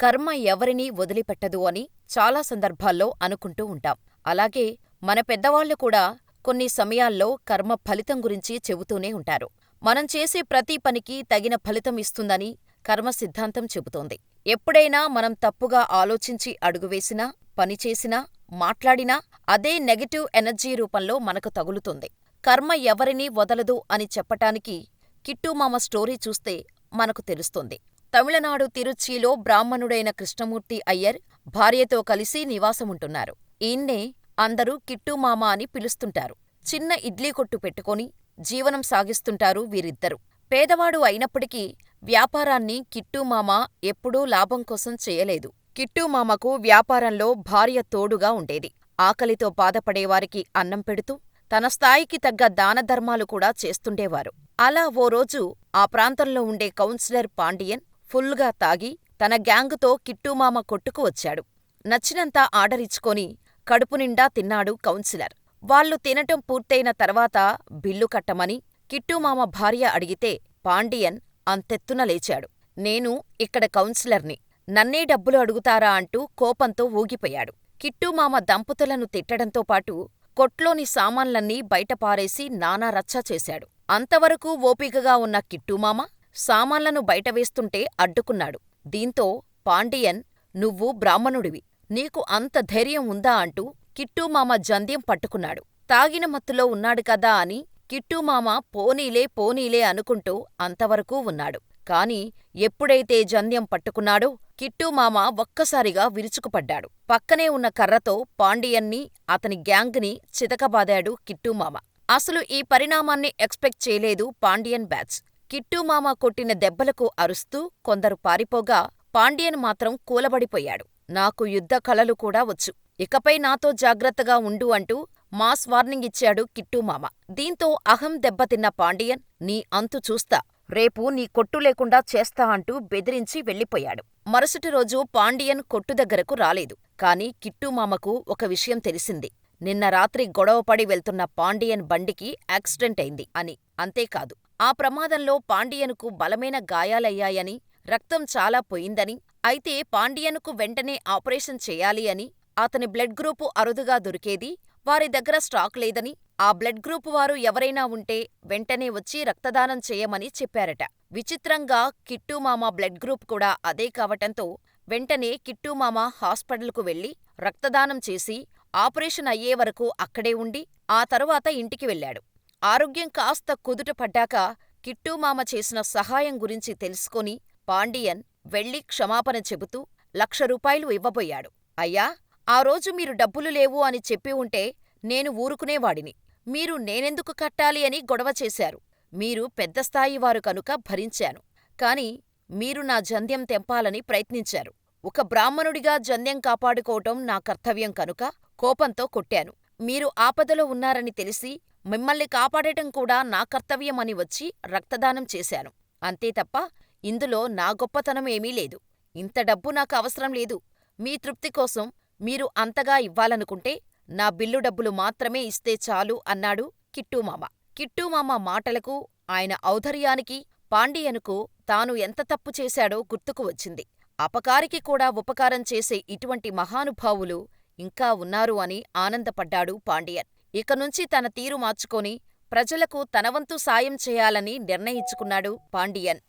కర్మ ఎవరినీ వదిలిపెట్టదు అని చాలా సందర్భాల్లో అనుకుంటూ ఉంటాం. అలాగే మన పెద్దవాళ్ళు కూడా కొన్ని సమయాల్లో కర్మ ఫలితం గురించి చెబుతూనే ఉంటారు. మనం చేసే ప్రతి పనికి తగిన ఫలితం ఇస్తుందని కర్మ సిద్ధాంతం చెబుతోంది. ఎప్పుడైనా మనం తప్పుగా ఆలోచించి అడుగువేసినా, పనిచేసినా, మాట్లాడినా అదే నెగటివ్ ఎనర్జీ రూపంలో మనకు తగులుతుంది. కర్మ ఎవరినీ వదలదు అని చెప్పటానికి కిట్టూమామ స్టోరీ చూస్తే మనకు తెలుస్తుంది. తమిళనాడు తిరుచ్చిలో బ్రాహ్మణుడైన కృష్ణమూర్తి అయ్యర్ భార్యతో కలిసి నివాసముంటున్నారు. ఈయన్నే అందరూ కిట్టుమామ అని పిలుస్తుంటారు. చిన్న ఇడ్లీ కొట్టు పెట్టుకొని జీవనం సాగిస్తుంటారు వీరిద్దరూ. పేదవాడు అయినప్పటికీ వ్యాపారాన్ని కిట్టుమామ ఎప్పుడూ లాభం కోసం చేయలేదు. కిట్టూమామకు వ్యాపారంలో భార్య తోడుగా ఉండేది. ఆకలితో బాధపడేవారికి అన్నం పెడుతూ, తన స్థాయికి తగ్గ దానధర్మాలు కూడా చేస్తుండేవారు. అలా ఓ రోజు ఆ ప్రాంతంలో ఉండే కౌన్సిలర్ పాండియన్ ఫుల్గా తాగి తన గ్యాంగుతో కిట్టూమామ కొట్టుకు వచ్చాడు. నచ్చినంత ఆర్డరిచ్చుకొని కడుపునిండా తిన్నాడు కౌన్సిలర్. వాళ్ళు తినటం పూర్తయిన తర్వాత బిల్లు కట్టమని కిట్టూమామ భార్య అడిగితే పాండియన్ అంతెత్తున లేచాడు. నేను ఇక్కడ కౌన్సిలర్ని. నన్నే డబ్బులు అడుగుతారా అంటూ కోపంతో ఊగిపోయాడు. కిట్టూమామ దంపతులను తిట్టడంతో పాటు కొట్లోని సామాన్లన్నీ బయట పారేసి నానా రచ్చ చేశాడు. అంతవరకూ ఓపికగా ఉన్న కిట్టూమామ సామాన్లను బయటవేస్తుంటే అడ్డుకున్నాడు. దీంతో పాండియన్ నువ్వు బ్రాహ్మణుడివి. నీకు అంత ధైర్యం ఉందా అంటూ కిట్టూమామ జంధ్యం పట్టుకున్నాడు. తాగిన మత్తులో ఉన్నాడు కదా అని కిట్టూమామ పోనీలే పోనీలే అనుకుంటూ అంతవరకూ ఉన్నాడు. కాని ఎప్పుడైతే జంధ్యం పట్టుకున్నాడో కిట్టూమామ ఒక్కసారిగా విరుచుకుపడ్డాడు. పక్కనే ఉన్న కర్రతో పాండియన్ని అతని గ్యాంగ్ని చితకబాదాడు కిట్టూమామ. అసలు ఈ పరిణామాన్ని ఎక్స్పెక్ట్ చేయలేదు పాండియన్ బ్యాచ్. కిట్టూమామ కొట్టిన దెబ్బలకు అరుస్తూ కొందరు పారిపోగా పాండియన్ మాత్రం కూలబడిపోయాడు. నాకు యుద్ధ కళలు కూడా వచ్చు. ఇకపై నాతో జాగ్రత్తగా ఉండు అంటూ మాస్ వార్నింగ్ ఇచ్చాడు కిట్టూమామ. దీంతో అహం దెబ్బతిన్న పాండియన్ నీ అంతు చూస్తా. రేపు నీ కొట్టు లేకుండా చేస్తా అంటూ బెదిరించి వెళ్ళిపోయాడు. మరుసటి రోజు పాండియన్ కొట్టు దగ్గరకు రాలేదు. కాని కిట్టూమామకు ఒక విషయం తెలిసింది. నిన్న రాత్రి గొడవపడి వెళ్తున్న పాండియన్ బండికి యాక్సిడెంట్ అయింది అని. అంతేకాదు, ఆ ప్రమాదంలో పాండియనుకు బలమైన గాయాలయ్యాయని, రక్తం చాలా పోయిందని, అయితే పాండియనుకు వెంటనే ఆపరేషన్ చెయ్యాలి అని, అతని బ్లడ్ గ్రూపు అరుదుగా దొరికేది, వారి దగ్గర స్టాక్ లేదని, ఆ బ్లడ్ గ్రూపు వారు ఎవరైనా ఉంటే వెంటనే వచ్చి రక్తదానం చెయ్యమని చెప్పారట. విచిత్రంగా కిట్టూమామ బ్లడ్ గ్రూప్ కూడా అదే కావటంతో వెంటనే కిట్టూమామ హాస్పిటల్కు వెళ్ళి రక్తదానం చేసి ఆపరేషన్ అయ్యేవరకు అక్కడే ఉండి ఆ తరువాత ఇంటికి వెళ్ళాడు. ఆరోగ్యం కాస్త కుదుట పడ్డాక కిట్టూమామ చేసిన సహాయం గురించి తెలుసుకుని పాండియన్ వెళ్ళి క్షమాపణ చెబుతూ లక్ష రూపాయలు ఇవ్వబోయాడు. అయ్యా! ఆ రోజు మీరు డబ్బులు లేవు అని చెప్పి ఉంటే నేను ఊరుకునేవాడిని. మీరు నేనెందుకు కట్టాలి అని గొడవ చేశారు. మీరు పెద్దస్థాయివారు కనుక భరించాను. కాని మీరు నా జంధ్యం తెంపాలని ప్రయత్నించారు. ఒక బ్రాహ్మణుడిగా జంధ్యం కాపాడుకోవటం నా కర్తవ్యం కనుక కోపంతో కొట్టాను. మీరు ఆపదలో ఉన్నారని తెలిసి మిమ్మల్ని కాపాడటం కూడా నా కర్తవ్యం అని వచ్చి రక్తదానం చేశాను. అంతే తప్ప ఇందులో నా గొప్పతనం ఏమీ లేదు. ఇంత డబ్బు నాకు అవసరం లేదు. మీ తృప్తి కోసం మీరు అంతగా ఇవ్వాలనుకుంటే నా బిల్లు డబ్బులు మాత్రమే ఇస్తే చాలు అన్నాడు కిట్టూమామ. కిట్టూమామ మాటలకు, ఆయన ఔదార్యానికి పాండియనుకు తాను ఎంత తప్పు చేశాడో గుర్తుకు వచ్చింది. అపకారికి కూడా ఉపకారం చేసే ఇటువంటి మహానుభావులు ఇంకా ఉన్నారు అని ఆనందపడ్డాడు పాండియన్. ఇకనుంచి తన తీరు మార్చుకొని ప్రజలకు తనవంతు సాయం చేయాలని నిర్ణయించుకున్నాడు పాండియన్.